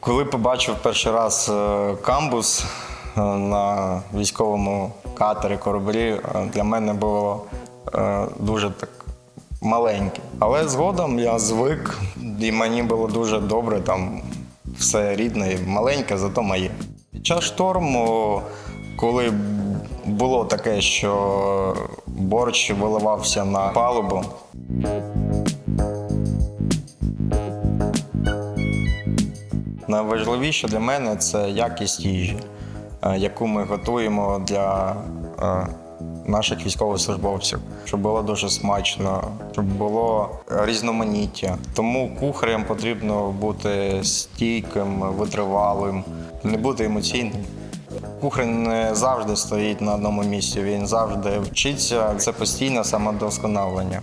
Коли побачив перший раз е, камбус е, на військовому катері кораблі, е, для мене було дуже так маленьке. Але згодом я звик, і мені було дуже добре, там все рідне, і маленьке, зато моє. Під час шторму, коли було таке, що борщ виливався на палубу, Найважливіше для мене це якість їжі, е, яку ми готуємо для е, наших військовослужбовців, щоб було дуже смачно, щоб було різноманіття. Тому кухарям потрібно бути стійким, витривалим, не бути емоційним. Кухар не завжди стоїть на одному місці, він завжди вчиться. Це постійне самодосконалення.